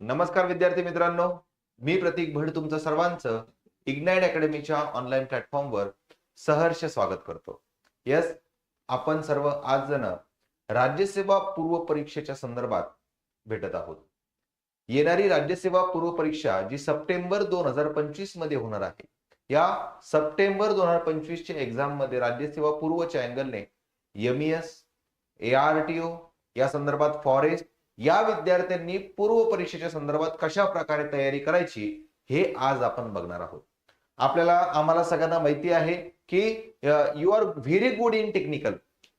नमस्कार विद्यार्थी मित्रांनो. मी प्रतीक भट तुमचं सर्वांचं इग्नाइट अकॅडमीच्या ऑनलाईन प्लॅटफॉर्मवर सहर्ष स्वागत करतो. यस आपण सर्व आज जण राज्यसेवा पूर्व परीक्षेच्या संदर्भात भेटत आहोत. येणारी राज्यसेवा पूर्व परीक्षा जी सप्टेंबर दोन हजार पंचवीसमध्ये होणार आहे या सप्टेंबर दोन हजार पंचवीसच्या एक्झाममध्ये राज्यसेवा पूर्वच्या अँगलने M S A R T O या संदर्भात फॉरेस्ट या विद्यार्थ्यांनी पूर्व परीक्षेच्या संदर्भात कशा प्रकारे तयारी करायची हे आज आपण बघणार आहोत. आपल्याला आम्हाला सगळ्यांना माहिती आहे की you are very good in technical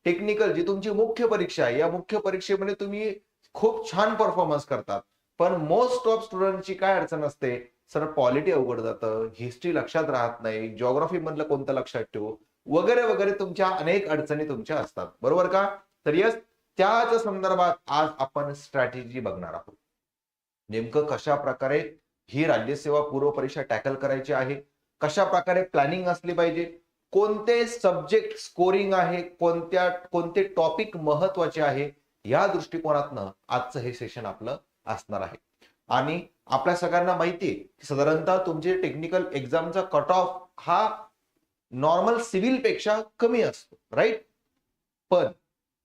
technical जी तुमची मुख्य परीक्षा आहे या मुख्य परीक्षेमध्ये तुम्ही खूप छान परफॉर्मन्स करतात. पण मोस्ट ऑफ स्टुडंटची काय अडचण असते? सर पॉलिटी अवघड जातं हिस्ट्री लक्षात राहत नाही जॉग्राफी मधलं कोणतं लक्षात ठेवू? वगैरे वगैरे तुमच्या अनेक अडचणी तुमच्या असतात. बरोबर का? तर यस त्याच संदर्भात आज आपण स्ट्रॅटेजी बघणार आहोत. नेमकं कशा प्रकारे ही राज्यसेवा पूर्व परीक्षा टॅकल करायची आहे? कशा प्रकारे प्लॅनिंग असली पाहिजे? कोणते सब्जेक्ट स्कोरिंग आहे? कोणत्या कोणते टॉपिक महत्त्वाचे आहे? या दृष्टिकोनातनं आजचं हे सेशन आपलं असणार आहे. आणि आपल्या सगळ्यांना माहिती आहे की साधारणतः तुमचे टेक्निकल एक्झामचा कट ऑफ हा नॉर्मल सिव्हिलपेक्षा कमी असतो राईट पण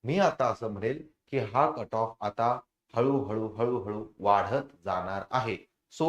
मी आता असं म्हणेल की हा कट ऑफ आता हळूहळू हळूहळू वाढत जाणार आहे. सो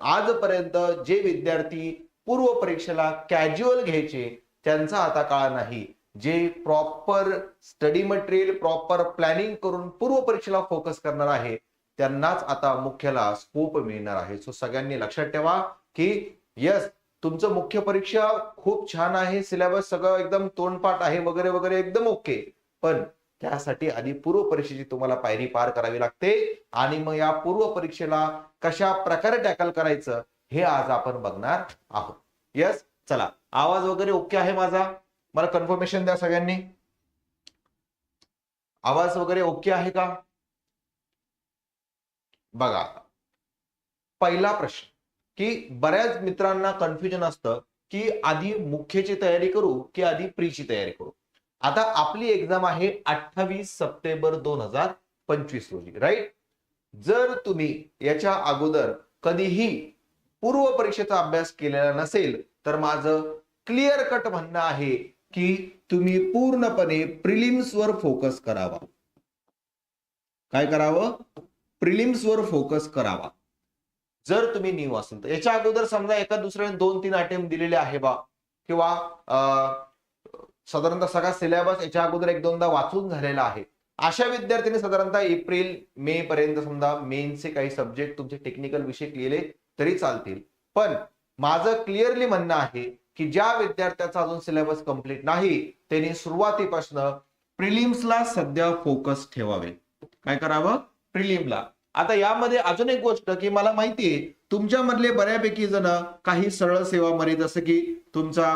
आजपर्यंत जे विद्यार्थी पूर्व परीक्षेला कॅज्युअल घ्यायचे त्यांचा आता काळ नाही. जे proper study material proper planning करून पूर्व परीक्षेला फोकस करणार आहे त्यांनाच आता मुख्यला स्कोप मिळणार आहे. सो सगळ्यांनी लक्षात ठेवा की यस तुमचं मुख्य परीक्षा खूप छान आहे सिलेबस सगळं एकदम तोंडपाठ आहे वगैरे वगैरे एकदम ओके पण त्यासाठी आधी पूर्व परीक्षेची तुम्हाला पायरी पार करावी लागते. आणि मग या पूर्व परीक्षेला कशा प्रकारे टॅकल करायचं हे आज आपण बघणार आहोत. यस चला. आवाज वगैरे ओके आहे माझा? मला कन्फर्मेशन द्या सगळ्यांनी. आवाज वगैरे ओके आहे का? बघा. पहिला प्रश्न की बऱ्याच मित्रांना कन्फ्युजन असतं की आधी मुख्यची तयारी करू की आधी प्रीची तयारी करू? आता आपली एक्झाम आहे अठ्ठावीस सप्टेंबर दोन हजार पंचवीस रोजी राईट जर तुम्ही याच्या अगोदर कधीही पूर्व परीक्षेचा अभ्यास केलेला नसेल तर माझं क्लिअर कट म्हणणं आहे की तुम्ही पूर्णपणे प्रिलिम्सवर फोकस करावा. काय करावं? प्रिलिम्सवर फोकस करावा. जर तुम्ही न्यू असेल तर याच्या अगोदर समजा एका दुसऱ्याने दोन तीन अटेम्प्ट दिलेले आहे बा किंवा साधारणतः सगळा सिलेबस याच्या अगोदर एक दोनदा वाचून झालेला आहे. अशा विद्यार्थ्यांनी साधारणतः एप्रिल मे पर्यंत समजा मेनचे काही सब्जेक्ट तुमचे टेक्निकल विषय केले तरी चालतील. पण माझं क्लिअरली म्हणणं आहे की ज्या विद्यार्थ्याचा अजून सिलेबस कंप्लीट नाही त्यांनी सुरुवातीपासून प्रिलिम्सला सध्या फोकस ठेवावे. काय करावं? प्रिलिमला आता यामध्ये अजून एक गोष्ट की मला माहिती आहे तुमच्यामधले बऱ्यापैकी जण काही सरळ सेवामध्ये जसं की तुमचा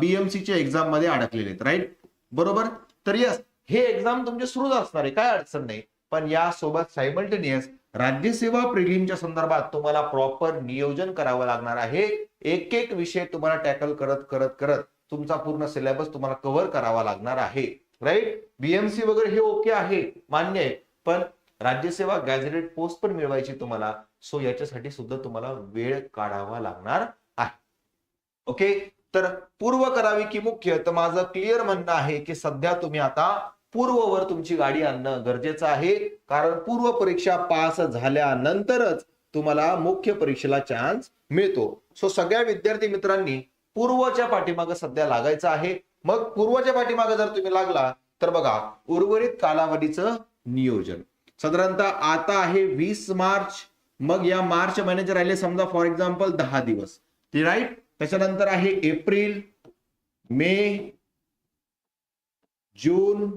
बीएमसीच्या एक्झाममध्ये अडकलेले आहेत राईट बरोबर? तर यस हे एक्झाम तुमचे सुरूच असणार आहे काय अडचण नाही. पण यासोबत सायमल्टेनियस राज्यसेवा प्रिलिमच्या संदर्भात तुम्हाला प्रॉपर नियोजन करावं लागणार आहे. एक एक विषय तुम्हाला टॅकल करत करत करत तुमचा पूर्ण सिलेबस तुम्हाला कव्हर करावा लागणार आहे राईट बीएमसी वगैरे हे ओके आहे मान्य आहे. पण राज्यसेवा गॅझेटेड पोस्ट पण मिळवायची तुम्हाला. सो याच्यासाठी सुद्धा तुम्हाला वेळ काढावा लागणार आहे. ओके तर पूर्व करावी की मुख्य? तर माझं क्लिअर म्हणणं आहे की सध्या तुम्ही आता पूर्ववर तुमची गाडी आणणं गरजेचं आहे. कारण पूर्व परीक्षा पास झाल्यानंतरच तुम्हाला मुख्य परीक्षेला चान्स मिळतो. सो सगळ्या विद्यार्थी मित्रांनी पूर्वच्या पाठीमागं सध्या लागायचं आहे. मग पूर्वच्या पाठीमागं जर तुम्ही लागला तर बघा उर्वरित कालावधीचं नियोजन. साधारणतः आता आहे वीस मार्च. मग या मार्च महिन्याचे राहिले समजा फॉर एक्झाम्पल दहा दिवस. ते राईट त्याच्यानंतर आहे April May June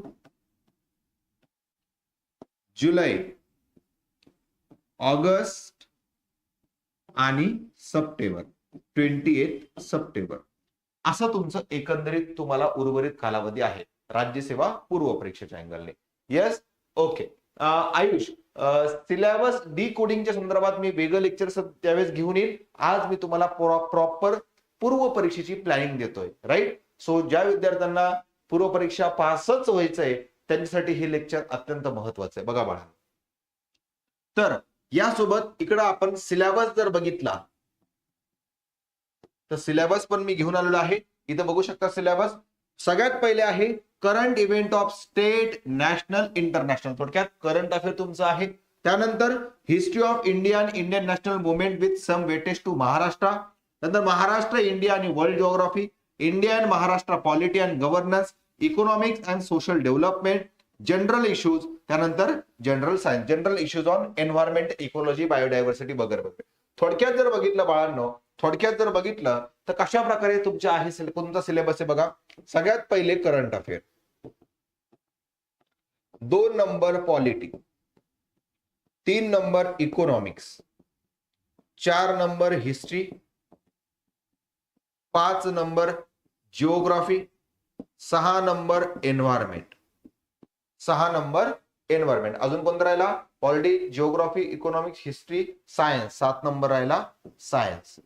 July August आणि सप्टेंबर. Twenty eight September. असं तुमचं एकंदरीत तुम्हाला उर्वरित कालावधी आहे. राज्यसेवा पूर्व परीक्षेच्या अँगलने yes okay Ayush syllabus D कोडिंगच्या संदर्भात मी वेगळं लेक्चर त्यावेळेस घेऊन येईल आज मी तुम्हाला प्रॉपर पूर्व परीक्षेची प्लॅनिंग देतोय राईट सो ज्या विद्यार्थ्यांना पूर्व परीक्षा पासच व्हायचंय त्यांच्यासाठी हे लेक्चर अत्यंत महत्वाचं आहे. बघा बाळा. तर यासोबत इकडं आपण सिलेबस जर बघितला तर सिलेबस पण मी घेऊन आलेलो आहे. इथं बघू शकता सिलेबस सगळ्यात पहिले आहे current event of state national international थोडक्यात करंट अफेअर तुमचं आहे. त्यानंतर हिस्ट्री ऑफ इंडिया आणि Indian national movement with some weightage to Maharashtra. नंतर महाराष्ट्र इंडिया आणि world geography India and Maharashtra polity and governance economics and social development general issues त्यानंतर general science general issues on environment ecology biodiversity वगैरे वगैरे. थोडक्यात जर बघितलं बाळांनो थोडक्यात जर बघितलं तर कशा प्रकारे तुमच्या आहे कोणता सिलेबस आहे बघा. सगळ्यात पहिले करंट अफेअर दोन नंबर पॉलिटी तीन नंबर इकॉनॉमिक्स चार नंबर हिस्ट्री पाच नंबर जिओग्राफी सहा नंबर एन्व्हायरमेंट सहा नंबर एन्व्हायरमेंट. अजून कोणता राहिला? Polity geography economics history science. सात नंबर राहिला सायन्स.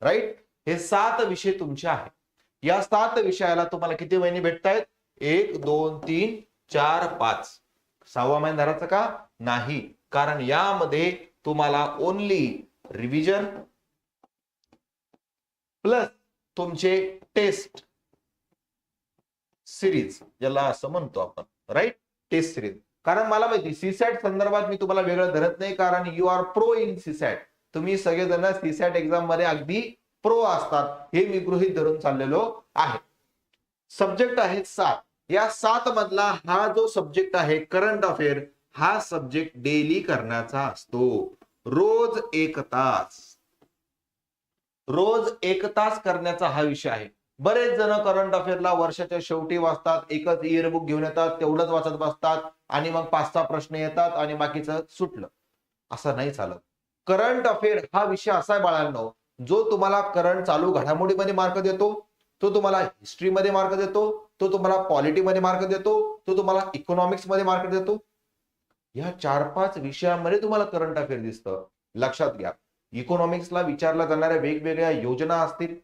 राईट? हे सात विषय तुमचे आहेत. या सात विषयाला तुम्हाला किती महिने भेटतायत? एक दोन तीन चार पाच. सहावा महिना धरायचा का? नाही. कारण यामध्ये तुम्हाला ओनली रिव्हिजन प्लस तुमचे टेस्ट सिरीज ज्याला असं म्हणतो आपण राईट टेस्ट सिरीज कारण मला माहिती सीसॅट संदर्भात मी तुम्हाला वेगळं धरत नाही कारण you are pro in CSAT तुम्ही सगळेजण सीसॅट एक्झाममध्ये अगदी प्रो असतात हे मी गृहित धरून चाललेलो आहे. सब्जेक्ट आहे सात. या सात मधला हा जो सब्जेक्ट आहे करंट अफेअर हा सब्जेक्ट डेली करण्याचा असतो. रोज एक तास. रोज एक तास करण्याचा हा विषय आहे. बरेच जण करंट अफेअरला वर्षाच्या शेवटी वाचतात एकच इयरबुक घेऊन येतात तेवढंच वाचत बसतात आणि मग पाच सहा प्रश्न येतात आणि बाकीचं सुटलं. असं नाही चालत. करंट अफेअर हा विषय असा आहे बाळांनो जो तुम्हाला करंट चालू घडामोडीमध्ये मार्क देतो तो तुम्हाला हिस्ट्रीमध्ये मार्क देतो तो तुम्हाला पॉलिटीमध्ये मार्क देतो तो तुम्हाला इकॉनॉमिक्समध्ये मार्क देतो. या चार पाच विषयामध्ये तुम्हाला करंट अफेअर दिसतं. लक्षात घ्या. इकॉनॉमिक्सला विचारल्या जाणाऱ्या वेगवेगळ्या योजना असतील.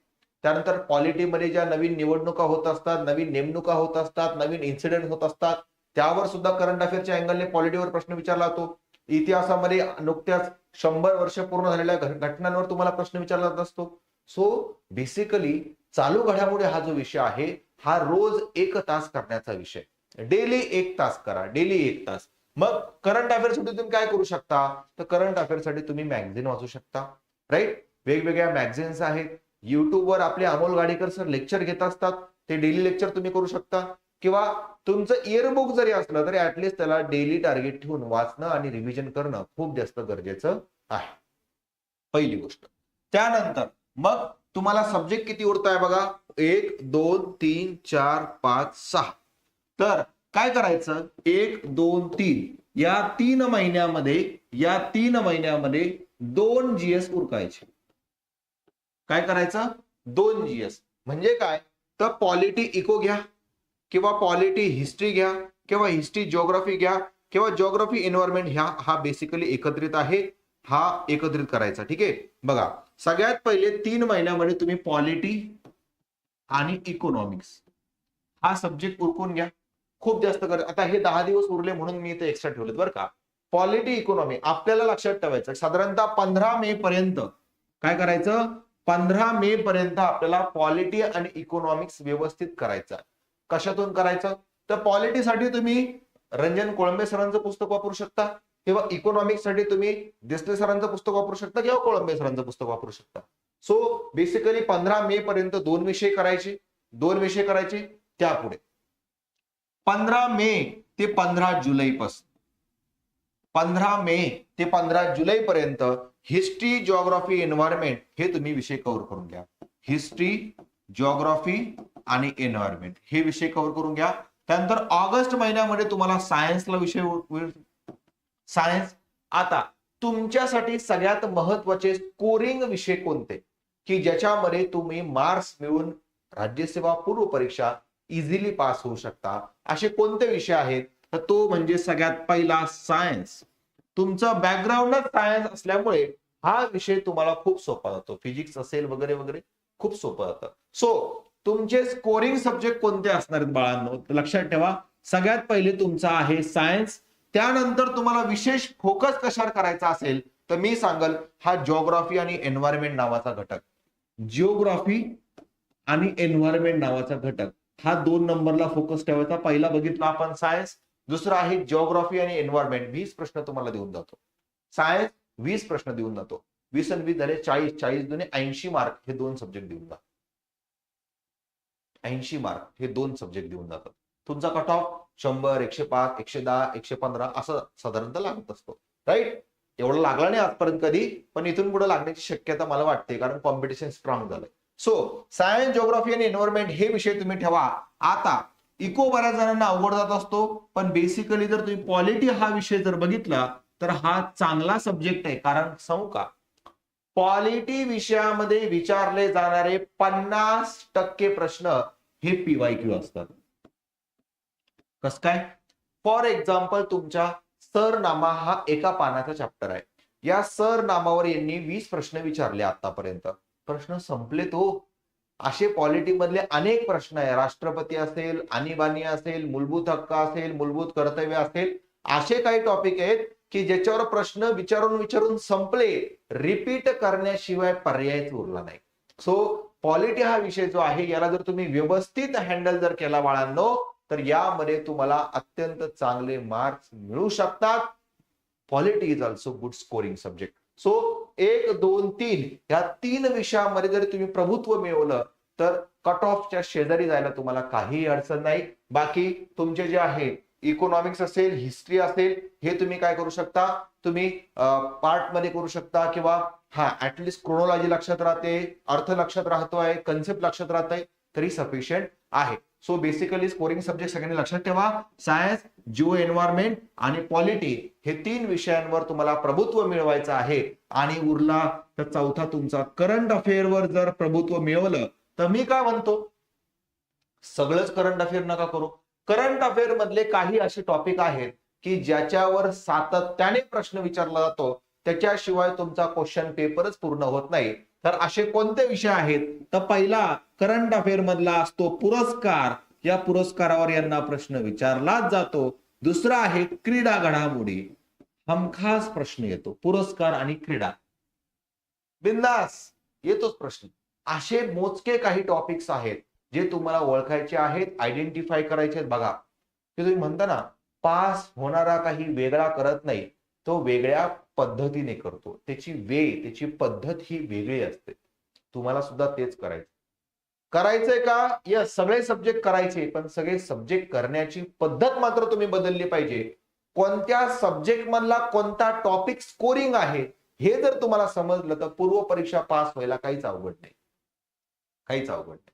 त्यानंतर पॉलिटीमध्ये ज्या नवीन निवडणुका होत असतात नवीन नेमणुका होत असतात नवीन इन्सिडेंट होत असतात त्यावर सुद्धा करंट अफेअरच्या अँगलने पॉलिटीवर प्रश्न विचारला जातो. इतिहासामध्ये नुकत्याच शंभर वर्ष पूर्ण झालेल्या घटनांवर तुम्हाला प्रश्न विचारला जात असतो. सो बेसिकली चालू घडामोडी हा जो विषय आहे हा रोज एक तास करण्याचा विषय. डेली एक तास करा डेली एक तास. मग करंट अफेअरसाठी तुम्ही काय करू शकता? तर करंट अफेअरसाठी तुम्ही मॅगझिन वाचू शकता राईट वेगवेगळ्या मॅगझिन्स आहेत. युट्यूबवर आपले अमोल गाडीकर सर लेक्चर घेत असतात. ते डेली लेक्चर तुम्ही करू शकता. किंवा तुमचं इयरबुक जरी असलं तरी ऍटलिस्ट त्याला डेली टार्गेट ठेवून वाचणं आणि रिव्हिजन करणं खूप जास्त गरजेचं आहे. पहिली गोष्ट. त्यानंतर मग तुम्हाला सब्जेक्ट किती उरताय बघा? एक दोन तीन चार पाच सहा. तर काय करायचं? एक दोन तीन. या तीन महिन्यामध्ये या तीन महिन्यामध्ये दोन जीएस उरकायचे. काय करायचं? दोन जीएस म्हणजे काय? तर पॉलिटी इको घ्या किंवा पॉलिटी हिस्ट्री घ्या किंवा हिस्ट्री जिओग्राफी घ्या किंवा जिओग्राफी एन्व्हायरमेंट ह्या हा बेसिकली एकत्रित आहे. हा एकत्रित करायचा. ठीक? आहे बघा. सगळ्यात पहिले तीन महिन्यामध्ये तुम्ही पॉलिटी आणि इकॉनॉमिक्स हा सब्जेक्ट उरकून घ्या. खूप जास्त कर आता हे दहा दिवस उरले म्हणून मी इथे एक्स्ट्रा ठेवलेत बरं का. पॉलिटी इकॉनॉमी आपल्याला लक्षात ठेवायचं. साधारणतः पंधरा मे पर्यंत काय करायचं? पंधरा मे पर्यंत आपल्याला पॉलिटी आणि इकॉनॉमिक्स व्यवस्थित करायचं. कशातून करायचं? तर पॉलिटीसाठी तुम्ही रंजन कोळंबे सरांचं पुस्तक वापरू शकता. किंवा इकॉनॉमिक्ससाठी तुम्ही दिसले सरांचं पुस्तक वापरू शकता किंवा कोळंबे सरांचं पुस्तक वापरू शकता. सो बेसिकली पंधरा मे पर्यंत दोन विषय करायचे. दोन विषय करायचे त्यापुढे. पंधरा मे ते पंधरा जुलै पासून. पंधरा मे ते पंधरा जुलै पर्यंत हिस्ट्री जॉग्राफी एन्व्हायरमेंट हे तुम्ही विषय कव्हर करून घ्या. हिस्ट्री जॉग्राफी आणि एन्व्हायरमेंट हे विषय कव्हर करून घ्या. त्यानंतर ऑगस्ट महिन्यामध्ये तुम्हाला सायन्सला विषय सायन्स. आता तुमच्यासाठी सगळ्यात महत्त्वाचे स्कोरिंग विषय कोणते? की ज्याच्यामध्ये तुम्ही मार्क्स मिळून राज्यसेवा पूर्व परीक्षा इझिली पास होऊ शकता. असे कोणते विषय आहेत? तर तो म्हणजे सगळ्यात पहिला सायन्स तुमचा बॅकग्राऊंडच सायन्स असल्यामुळे हा विषय तुम्हाला खूप सोपा जातो. फिजिक्स असेल वगैरे वगैरे खूप सोपं जातं. सो तुमचे स्कोरिंग सब्जेक्ट कोणते असणार आहेत बाळांनो? लक्षात ठेवा सगळ्यात पहिले तुमचा आहे सायन्स त्यानंतर तुम्हाला विशेष फोकस कशावर करायचा असेल तर मी सांगल हा जिओग्राफी आणि एन्व्हायरमेंट नावाचा घटक. जिओग्राफी आणि एन्व्हायरमेंट नावाचा घटक. हा दोन नंबरला फोकस ठेवायचा. पहिला बघितला आपण सायन्स दुसरा आहे जिओग्राफी आणि एन्व्हायरमेंट वीस प्रश्न तुम्हाला देऊन जातो. सायन्स वीस प्रश्न देऊन जातो. वीस आणि वीस झाले चाळीस. चाळीस दोन्ही ऐंशी मार्क हे दोन सब्जेक्ट देऊन जातात. ऐंशी मार्क हे दोन सब्जेक्ट देऊन जातात. तुमचा कट ऑफ शंभर एकशे पाच एकशे दहा एकशे पंधरा असं साधारणतः लागत असतो. राईट एवढं लागला नाही आजपर्यंत कधी पण इथून पुढे लागण्याची शक्यता मला वाटते कारण कॉम्पिटिशन स्ट्रॉंग झालंय. सो सायन्स जिओग्राफी आणि एन्व्हायरमेंट हे विषय तुम्ही ठेवा. आता इको बऱ्याच जणांना अवघड जात असतो पण बेसिकली जर तुम्ही पॉलिटी हा विषय जर बघितला तर हा चांगला सब्जेक्ट आहे. कारण सांगू का? पॉलिटी विषयामध्ये विचारले जाणारे पन्नास टक्के प्रश्न हे पीवाय क्यू असतात. कस काय? फॉर एक्झाम्पल तुमच्या सरनामा हा एका पानाचा चॅप्टर आहे. या सरनामावर यांनी वीस प्रश्न विचारले आतापर्यंत. प्रश्न संपले तो. असे पॉलिटी मधले अनेक प्रश्न आहे. राष्ट्रपती असेल आणीबाणी असेल मूलभूत हक्क असेल मूलभूत कर्तव्य असेल असे काही टॉपिक आहेत की ज्याच्यावर प्रश्न विचारून विचारून संपले रिपीट करण्याशिवाय पर्यायच उरला नाही. सो पॉलिटी हा विषय जो आहे याला जर तुम्ही व्यवस्थित हँडल जर केला बाळांनो तर यामध्ये तुम्हाला अत्यंत चांगले मार्क्स मिळू शकतात. Polity is also good scoring subject so एक दोन तीन या तीन विषयामध्ये जर तुम्ही प्रभुत्व मिळवलं तर कट ऑफच्या शेजारी जायला तुम्हाला काही अडचण नाही. बाकी तुमचे जे आहे इकॉनॉमिक्स असेल हिस्ट्री असेल हे तुम्ही काय करू शकता? तुम्ही पार्टमध्ये करू शकता किंवा हा ऍटलिस्ट क्रोनॉलॉजी लक्षात राहते अर्थ लक्षात राहतोय कन्सेप्ट लक्षात राहतंय तरी सफिशियंट आहे. सो बेसिकली स्कोरिंग सब्जेक्ट सगळ्यांनी लक्षात ठेवा. सायन्स जिओ एन्व्हायरमेंट आणि पॉलिटी हे तीन विषयांवर तुम्हाला प्रभुत्व मिळवायचं आहे. आणि उरला तर चौथा तुमचा करंट अफेअरवर जर प्रभुत्व मिळवलं तर मी काय म्हणतो? सगळंच करंट अफेअर नका करू. करंट अफेअर मधले काही असे टॉपिक आहेत की ज्याच्यावर सातत्याने प्रश्न विचारला जातो. त्याच्याशिवाय तुमचा क्वेश्चन पेपरच पूर्ण होत नाही. तर असे कोणते विषय आहेत? तर पहिला करंट अफेअर मधला असतो पुरस्कार. या पुरस्कारावर यांना प्रश्न विचारलाच जातो. दुसरा आहे क्रीडा घडामोडी. हमखास प्रश्न येतो. पुरस्कार आणि क्रीडा. बिंदास येतोच प्रश्न. असे मोजके काही टॉपिक्स आहेत जे तुम्हाला ओळखायचे आहेत आयडेंटिफाय करायचे आहेत. बघा की तुम्ही म्हणता ना पास होणारा काही वेगळा करत नाही. तो वेगळ्या पद्धतीने करतो. त्याची वे त्याची पद्धत ही वेगळी असते. तुम्हाला सुद्धा तेच करायचं. करायचंय का? या सगळे सब्जेक्ट करायचे पण सगळे सब्जेक्ट करण्याची पद्धत मात्र तुम्ही बदलली पाहिजे. कोणत्या सब्जेक्ट मधला कोणता टॉपिक स्कोरिंग आहे हे जर तुम्हाला समजलं तर पूर्व परीक्षा पास व्हायला काहीच अवघड नाही. काहीच अवघड नाही.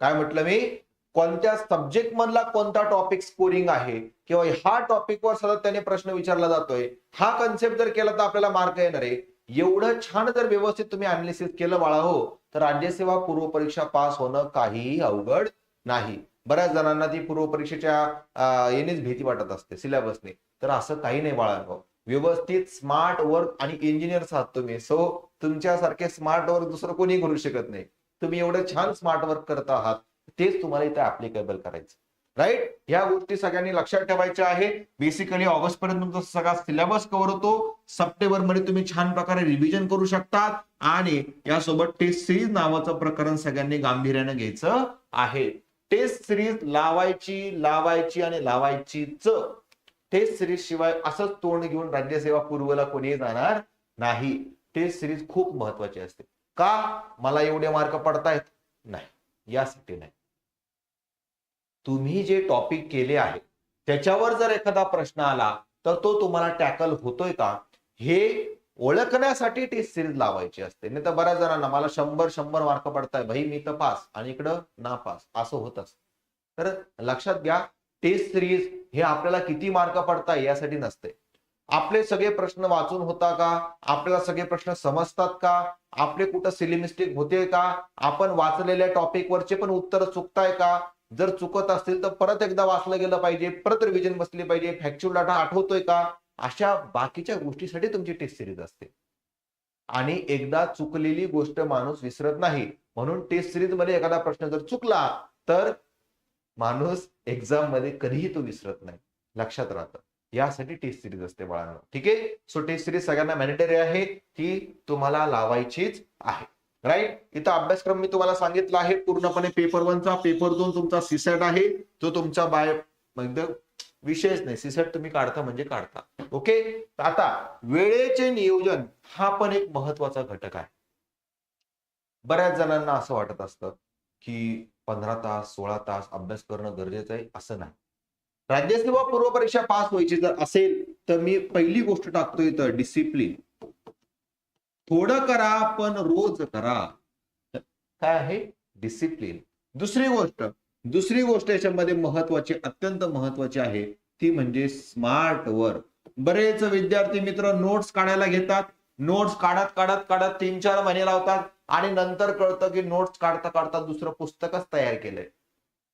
काय म्हटलं मी? कोणत्या सब्जेक्ट मधला कोणता टॉपिक स्कोरिंग आहे? किंवा हा टॉपिकवर सतत त्याने प्रश्न विचारला जातोय. हा कन्सेप्ट जर केला तर आपल्याला मार्क येणार आहे. एवढं छान जर व्यवस्थित तुम्ही अनालिसिस केलं बाळा हो तर राज्यसेवा पूर्व परीक्षा पास होणं काहीही अवघड नाही. बऱ्याच जणांना ती पूर्व परीक्षेच्या येणेच भीती वाटत असते सिलेबसने तर असं काही नाही बाळा व्यवस्थित स्मार्ट वर्क आणि इंजिनियर्स आहात तुम्ही. सो तुमच्यासारखे स्मार्ट वर्क दुसरं कोणी करू शकत नाही. तुम्ही एवढं छान स्मार्ट वर्क करत आहात. तेच तुम्हाला इथे ऍप्लिकेबल करायचं. राईट या गोष्टी सगळ्यांनी लक्षात ठेवायच्या आहे. बेसिकली ऑगस्ट पर्यंत तुमचा सगळा सिलेबस कव्हर होतो. सप्टेंबरमध्ये तुम्ही छान प्रकारे रिव्हिजन करू शकतात. आणि यासोबत टेस्ट सिरीज नावाचं प्रकरण सगळ्यांनी गांभीर्यानं घ्यायचं आहे. टेस्ट सिरीज लावायची लावायची आणि लावायचीच. टेस्ट सिरीज शिवाय असंच तोंड घेऊन राज्यसेवा पूर्वला कोणी जाणार नाही. टेस्ट सिरीज खूप महत्वाची असते. का? मला एवढे मार्क पडतायत? नाही. यासाठी नाही. तुम्ही जे टॉपिक केले आहे त्याच्यावर जर एखादा प्रश्न आला तर तो तुम्हाला टॅकल होतोय का? हे ओळखण्यासाठी टेस्ट सिरीज लावायची असते. नाही तर बऱ्याच जणांना मला शंभर शंभर मार्क पडताय भाई मी तर पास आणि इकडं ना पास असं होत असत तर लक्षात घ्या टेस्ट सिरीज हे आपल्याला किती मार्क पडताय यासाठी नसते. आपले सगळे प्रश्न वाचून होता का? आपल्याला सगळे प्रश्न समजतात का? आपले कुठं सिली मिस्टेक होते का? आपण वाचलेल्या टॉपिक वरचे पण उत्तर चुकताय का? जर चुकत असतील तर परत एकदा वाचलं गेलं पाहिजे परत रिव्हिजन बसली पाहिजे. फॅक्च्युअल डाटा आठवतोय का? अशा बाकीच्या गोष्टीसाठी तुमची टेस्ट सिरीज असते. आणि एकदा चुकलेली गोष्ट माणूस विसरत नाही म्हणून टेस्ट सिरीजमध्ये एखादा प्रश्न जर चुकला तर माणूस एक्झाममध्ये कधीही तो विसरत नाही. लक्षात राहतं. यासाठी टेस्ट सिरीज असते बाळांना. ठीक आहे? सो टेस्ट सिरीज सगळ्यांना मॅनेटरी आहे ती तुम्हाला लावायचीच आहे. राईट इथं अभ्यासक्रम मी तुम्हाला सांगितला आहे. पूर्णपणे पेपर वनचा पेपर दोन तुमचा सीसेट आहे. तो तुमचा बाय म्हणजे विशेष नाही. सीसेट तुम्ही काढता म्हणजे काढता. ओके आता वेळेचे नियोजन हा पण एक महत्त्वाचा घटक आहे. बऱ्याच जणांना असं वाटत असतं की पंधरा तास सोळा तास अभ्यास करणं गरजेचं आहे असं नाही. राज्यसेवा पूर्व परीक्षा पास व्हायची जर असेल तर मी पहिली गोष्ट टाकतो इथं डिसिप्लिन थोडं करा पण रोज करा. काय आहे? डिसिप्लिन दुसरी गोष्ट दुसरी गोष्ट याच्यामध्ये महत्वाची अत्यंत महत्वाची आहे ती म्हणजे स्मार्ट वर्क बरेच विद्यार्थी मित्र नोट्स काढायला घेतात. नोट्स काढत काढत काढत तीन चार महिने लावतात आणि नंतर कळतं की नोट्स काढता काढता दुसरं पुस्तकच तयार केलंय.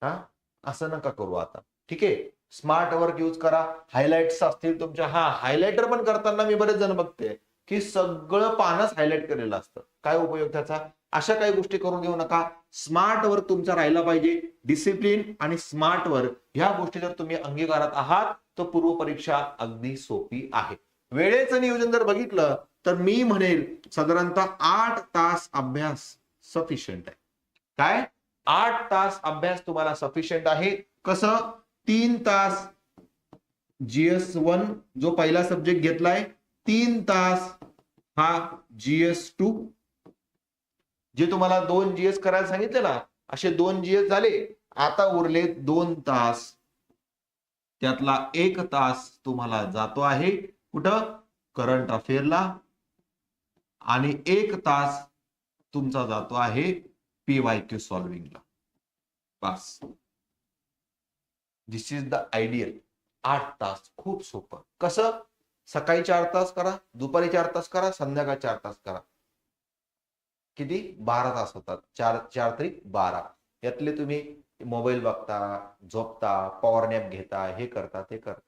हा? असं नका करू आता. ठीक आहे? स्मार्ट वर्क यूज करा. हायलाइट्स असतील तुमच्या. हा हायलाइटर पण करताना मी बरेच जण बघते. की सगळं पानच हायलाइट केलेलं असतं. काय उपयोग त्याचा? अशा काही गोष्टी करून घेऊ नका. स्मार्ट वर्क तुमचा राहिला पाहिजे. डिसिप्लिन आणि स्मार्ट वर्क ह्या गोष्टी जर तुम्ही अंगीकारात आहात तर पूर्व परीक्षा अगदी सोपी आहे. वेळेचं नियोजन जर बघितलं तर मी म्हणेल साधारणतः आठ तास अभ्यास सफिशियंट आहे. काय? आठ तास अभ्यास तुम्हाला सफिशियंट आहे. कसं? तीन तास जीएस वन जो पहिला सब्जेक्ट घेतलाय तीन तास हा जीएस टू. जे तुम्हाला दोन जीएस करायला सांगितले ना असे दोन जीएस झाले आता उरले दोन तास. त्यातला एक तास तुम्हाला जातो आहे कुठं? करंट अफेअरला. आणि एक तास तुमचा जातो आहे पीवाय क्यू सॉल्विंगला बस. दिस इज द आयडियल आठ तास. खूप सोपं. कसं? सकाळी चार तास करा दुपारी चार तास करा संध्याकाळी चार तास करा. किती? बारा तास होतात. चार चार तरी बारा. यातले तुम्ही मोबाईल बघता झोपता पॉवर नॅप घेता हे करता ते करता.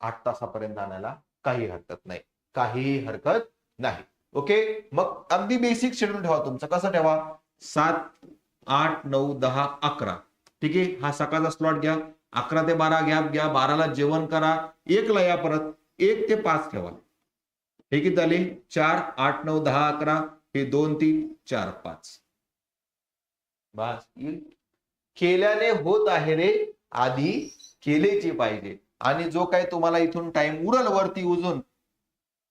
आठ तासापर्यंत आणायला काही हरकत नाही. काहीही हरकत नाही. ओके? मग अगदी बेसिक शेड्यूल ठेवा तुमचं. कसं ठेवा? सात आठ नऊ दहा अकरा. ठीक आहे? हा सकाळचा स्लॉट घ्या. अकरा ते बारा गॅप घ्या. बाराला जेवण करा. एकला या परत. एक ते पाच ठेवा. हे किती झाले चार आठ नऊ दहा अकरा हे दोन तीन चार पाच. बस. केल्याने होत आहे रे. आधी केलेची पाहिजे. आणि जो काही तुम्हाला इथून टाइम उरल वरती उजून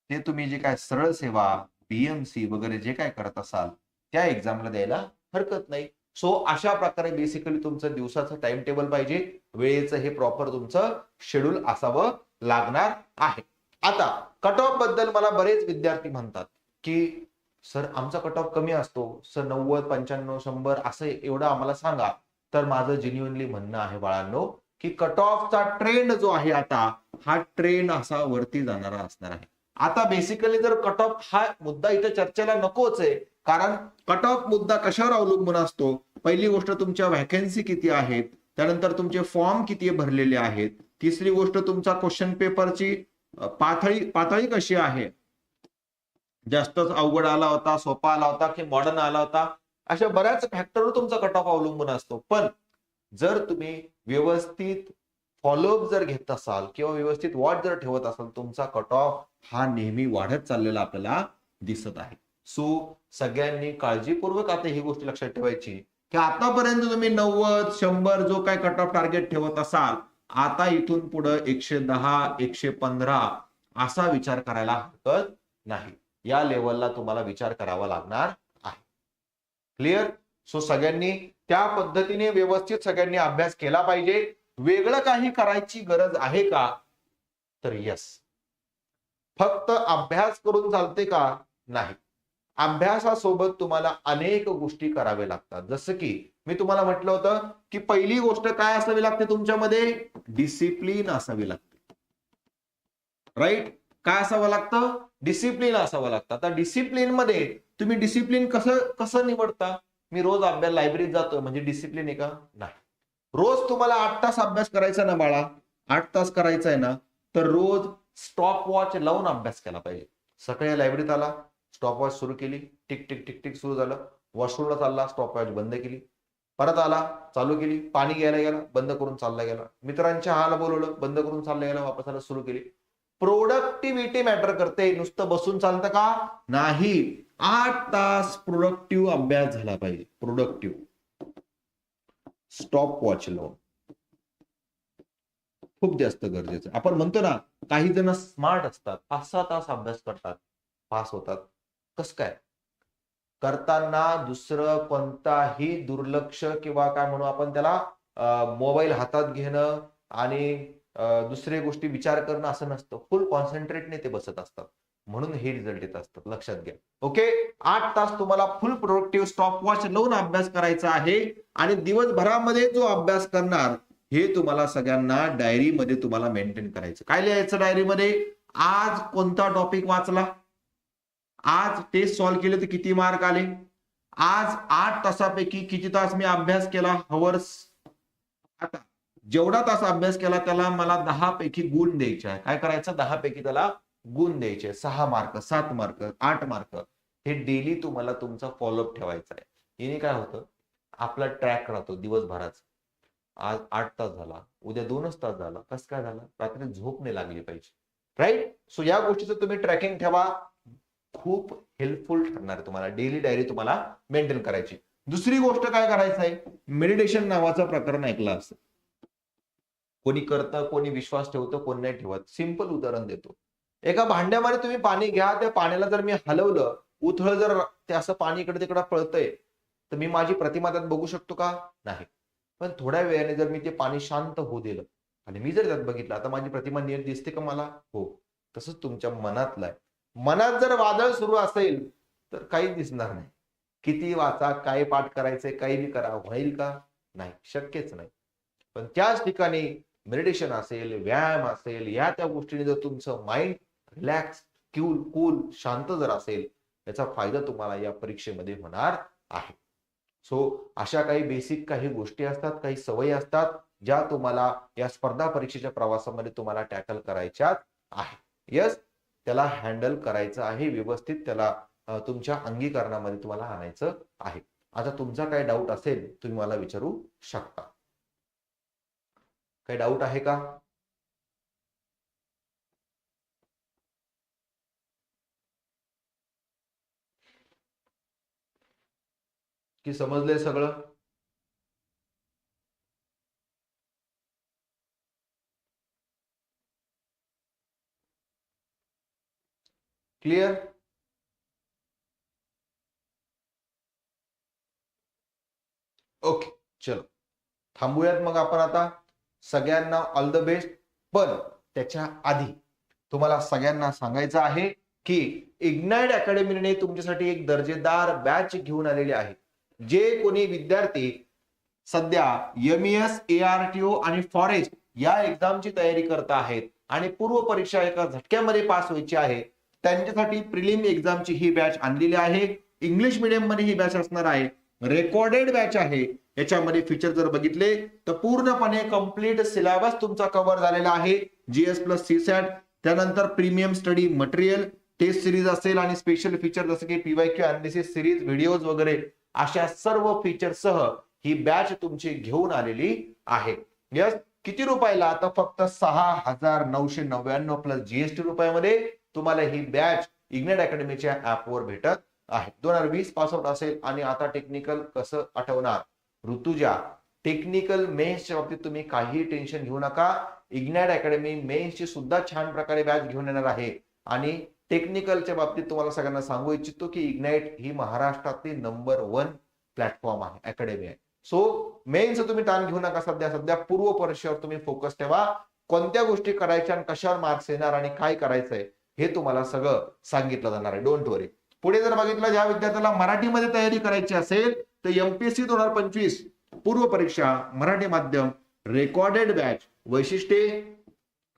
ते तुम्ही जे काय सरळ सेवा बीएमसी वगैरे जे काय करत असाल त्या एक्झामला द्यायला हरकत नाही. सो अशा प्रकारे बेसिकली तुमचं दिवसाचं टाइम टेबल पाहिजे. वेळेचं हे प्रॉपर तुमचं शेड्यूल असावं. लागणार आहे. आता कट ऑफबद्दल मला बरेच विद्यार्थी म्हणतात की सर आमचा कट ऑफ कमी असतो. सर नव्वद पंच्याण्णव शंभर असं एवढं आम्हाला सांगा. तर माझं जेन्युअनली म्हणणं आहे बाळांनो की कट ऑफचा ट्रेंड जो आहे आता हा ट्रेंड असा वरती जाणारा असणार आहे. आता बेसिकली जर कट ऑफ हा मुद्दा इथे चर्चेला नकोच आहे कारण कट ऑफ मुद्दा कशावर अवलंबून असतो? पहिली गोष्ट तुमच्या व्हॅकन्सी किती आहेत? त्यानंतर तुमचे फॉर्म किती भरलेले आहेत? तिसरी गोष्ट तुमचा क्वेश्चन पेपरची पातळी पातळी कशी आहे? जास्तच अवघड आला होता सोपा आला होता की मॉडर्न आला होता? अशा बऱ्याच फॅक्टरवर तुमचा कट ऑफ अवलंबून असतो. पण जर तुम्ही व्यवस्थित फॉलोअप जर घेत असाल किंवा व्यवस्थित वॉट जर ठेवत असाल तुमचा कट ऑफ हा नेहमी वाढत चाललेला आपल्याला दिसत आहे. सो सगळ्यांनी काळजीपूर्वक आता ही गोष्ट लक्षात ठेवायची की आतापर्यंत तुम्ही नव्वद शंभर जो काय कट ऑफ टार्गेट ठेवत असाल आता इथून पुढे एकशे दहा एकशे पंधरा असा विचार करायला हरकत नाही. या लेवलला तुम्हाला विचार करावा लागणार आहे. क्लिअर सो सगळ्यांनी त्या पद्धतीने व्यवस्थित सगळ्यांनी अभ्यास केला पाहिजे. वेगळं काही करायची गरज आहे का? तर यस फक्त अभ्यास करून चालते का? नाही. अभ्यासासोबत तुम्हाला अनेक गोष्टी कराव्या लागतात. जसं की मी तुम्हाला म्हटलं होतं की पहिली गोष्ट काय असावी लागते तुमच्यामध्ये? डिसिप्लिन असावी लागते. राईट काय असावं लागतं? डिसिप्लिन असावं लागतं. आता डिसिप्लिनमध्ये तुम्ही डिसिप्लिन कसं कसं निवडता? मी रोज अभ्यास लायब्ररीत जातोय. म्हणजे डिसिप्लिन आहे का? नाही. रोज तुम्हाला आठ तास अभ्यास करायचा ना बाळा? आठ तास करायचा आहे ना? तर रोज स्टॉप वॉच लावून अभ्यास केला पाहिजे. सकाळी लायब्ररीत आला स्टॉप वॉच सुरू केली टिक टिक टिक टिक सुरू झालं. वॉशरूमला चालला स्टॉप वॉच बंद केली. परत आला चालू केली पाणी घ्यायला गेला बंद करून चालला गेला. मित्रांच्या हाला बोलवलं बंद करून चालला गेला वापस आला सुरू केली. प्रोडक्टिव्हिटी मॅटर करते नुसतं बसून चालतं का? नाही. आठ तास प्रोडक्टिव्ह अभ्यास झाला पाहिजे. प्रोडक्टिव्ह स्टॉप वॉच लावून खूप जास्त गरजेचं आपण म्हणतो ना काही जण स्मार्ट असतात. पाच सहा तास अभ्यास करतात. पास होतात. कस काय? करताना दुसरं कोणताही दुर्लक्ष किंवा काय म्हणू आपण त्याला मोबाईल हातात घेणं आणि दुसरे गोष्टी विचार करणं असं नसतं. फुल कॉन्सन्ट्रेटने ते बसत असतात. म्हणून हे रिझल्ट येत असतात. लक्षात घ्या. ओके आठ तास तुम्हाला फुल प्रोडक्टिव्ह स्टॉप वॉच लावून अभ्यास करायचा आहे आणि दिवसभरामध्ये जो अभ्यास करणार हे तुम्हाला सगळ्यांना डायरीमध्ये तुम्हाला मेंटेन करायचं. काय लिहायचं डायरीमध्ये आज कोणता टॉपिक वाचला? आज टेस्ट सॉल्व्ह केले तर किती मार्क आले? आज आठ तासापैकी किती तास मी अभ्यास केला? हवर्स आता जेवढा तास अभ्यास केला त्याला मला दहा पैकी गुण द्यायचे आहे काय करायचं? दहा पैकी त्याला गुण द्यायचे सहा मार्क सात मार्क आठ मार्क हे डेली तुम्हाला तुमचा फॉलोअप ठेवायचा आहे. याने काय होतं? आपला ट्रॅक राहतो दिवसभराचा. आज आठ तास झाला. उद्या दोनच तास झाला. कसं काय झालं? रात्री झोप नाही लागली पाहिजे. राईट सो या गोष्टीचं तुम्ही ट्रॅकिंग ठेवा. खूप हेल्पफुल ठरणार आहे तुम्हाला. डेली डायरी तुम्हाला मेंटेन करायची. दुसरी गोष्ट काय करायचं आहे? मेडिटेशन नावाचं प्रकरण ऐकलं असं कोणी करतं कोणी विश्वास ठेवतं कोणी नाही ठेवत. सिंपल उदाहरण देतो. एका भांड्यामध्ये तुम्ही पाणी घ्या त्या पाण्याला जर मी हलवलं उथळ जर ते असं पाणी इकडे तिकडे पळतंय तर मी माझी प्रतिमा त्यात बघू शकतो का? नाही. पण थोड्या वेळाने जर मी ते पाणी शांत होऊ दिलं आणि मी जर त्यात बघितलं आता माझी प्रतिमा नीट दिसते का मला? हो. तसंच तुमच्या मनातलं आहे. मनात जर वादळ सुरू असेल तर काही दिसणार नाही. किती वाचा काय पाठ करायचे काही बी करा होईल का? नाही शक्यच नाही. पण त्याच ठिकाणी मेडिटेशन असेल व्यायाम असेल या त्या गोष्टीने जर तुमचं माइंड रिलॅक्स क्यूल कूल शांत जर असेल याचा फायदा तुम्हाला या परीक्षेमध्ये होणार आहे. सो अशा काही बेसिक काही गोष्टी असतात काही सवयी असतात ज्या तुम्हाला या स्पर्धा परीक्षेच्या प्रवासामध्ये तुम्हाला टॅकल करायच्या आहे. यस त्याला हँडल करायचं आहे व्यवस्थित त्याला तुमच्या अंगीकरणामध्ये तुम्हाला आणायचं आहे. आता तुमचा काय डाऊट असेल तुम्ही मला विचारू शकता. काही डाऊट आहे का? की समजलंय सगळं? क्लिअर ओके चलो. थांबूयात मग आपण आता. सगळ्यांना ऑल द बेस्ट पण त्याच्या आधी तुम्हाला सगळ्यांना सांगायचं आहे की इग्नाइट अकॅडमीने तुमच्यासाठी एक दर्जेदार बॅच घेऊन आलेली आहे. जे कोणी विद्यार्थी सध्या M S A R T O आणि फॉरेस्ट या एक्झामची तयारी करत आहेत आणि पूर्व परीक्षा एका झटक्यामध्ये पास व्हायची आहे त्यांच्यासाठी प्रिलिम एक्झामची ही बॅच आणलेली आहे. इंग्लिश मिडियममध्ये ही बॅच असणार आहे. रेकॉर्डेड बॅच आहे. याच्यामध्ये फीचर जर बघितले तर पूर्णपणे कंप्लीट सिलेबस तुमचा कव्हर झालेला आहे. जीएस प्लस सी सॅट त्यानंतर premium study material test series असेल आणि स्पेशल फीचर जसं की P Y Q analysis series videos वगैरे अशा सर्व फीचर सह ही बॅच तुमची घेऊन आलेली आहे. यस किती रुपयाला? आता फक्त सहा हजार नऊशे नव्याण्णव प्लस जीएसटी रुपयामध्ये तुम्हाला ही बॅच इग्नेट अकॅडमीच्या ऍपवर भेटत आहे. दोन हजार वीस पासआउट असेल आणि आता टेक्निकल कसं आठवणार? ऋतुजा टेक्निकल मेन्सच्या बाबतीत तुम्ही काहीही टेन्शन घेऊ नका. इग्नॅट अकॅडमी मेन्सची सुद्धा छान प्रकारे बॅच घेऊन येणार आहे. आणि टेक्निकलच्या बाबतीत तुम्हाला सगळ्यांना सांगू इच्छितो की इग्नाइट ही महाराष्ट्रातली नंबर वन प्लॅटफॉर्म आहे अकॅडमी आहे. सो मेन्स तुम्ही ताण घेऊ नका सध्या. सध्या पूर्व परीक्षेवर तुम्ही फोकस ठेवा. कोणत्या गोष्टी करायच्या आणि कशावर मार्क्स येणार आणि काय करायचंय? हे तुम्हाला सगळं सांगितलं जाणार आहे. डोंट वरी पुढे जर बघितलं ज्या विद्यार्थ्याला मराठीमध्ये तयारी करायची असेल तर एमपीएससी दोन हजार पंचवीस पूर्व परीक्षा मराठी माध्यम रेकॉर्डेड बॅच वैशिष्ट्ये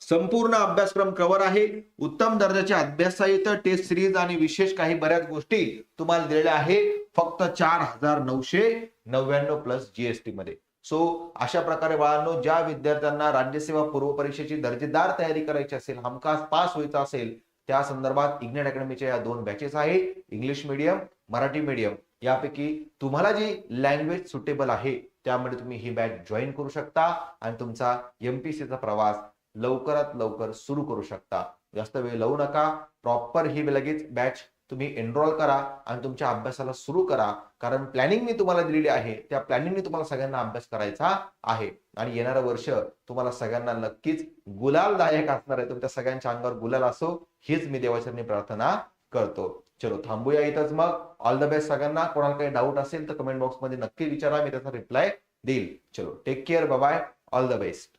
संपूर्ण अभ्यासक्रम कव्हर आहे. उत्तम दर्जाचे अभ्यासाहित टेस्ट सिरीज आणि विशेष काही बऱ्याच गोष्टी तुम्हाला दिलेल्या आहे. फक्त चार हजार नऊशे नव्याण्णव प्लस जीएसटी मध्ये. सो अशा प्रकारे बाळांनो ज्या विद्यार्थ्यांना राज्यसेवा पूर्व परीक्षेची दर्जेदार तयारी करायची असेल हमखास पास व्हायचा असेल त्या संदर्भात इग्नेट अकॅडमीच्या या दोन बॅचेस आहे इंग्लिश मीडियम मराठी मीडियम यापैकी तुम्हाला जी लँग्वेज सुटेबल आहे त्यामुळे तुम्ही ही बॅच जॉईन करू शकता आणि तुमचा एमपीसीचा प्रवास लवकरात लवकर सुरू करू शकता. जास्त वेळ लावू नका. प्रॉपर ही लगेच बॅच तुम्ही एनरोल करा आणि तुमच्या अभ्यासाला सुरू करा. कारण प्लॅनिंग मी तुम्हाला दिलेली आहे. त्या प्लॅनिंगने तुम्हाला सगळ्यांना अभ्यास करायचा आहे. आणि येणारं वर्ष तुम्हाला सगळ्यांना नक्कीच गुलालदायक असणार आहे. तुमच्या सगळ्यांच्या अंगावर गुलाल असो हीच मी देवाचरणी प्रार्थना करतो. चलो थांबूया इथंच मग. ऑल द बेस्ट सगळ्यांना. कोणाला काही डाऊट असेल तर कमेंट बॉक्समध्ये नक्की विचारा. मी त्याचा रिप्लाय देईल. चलो take care bye all the best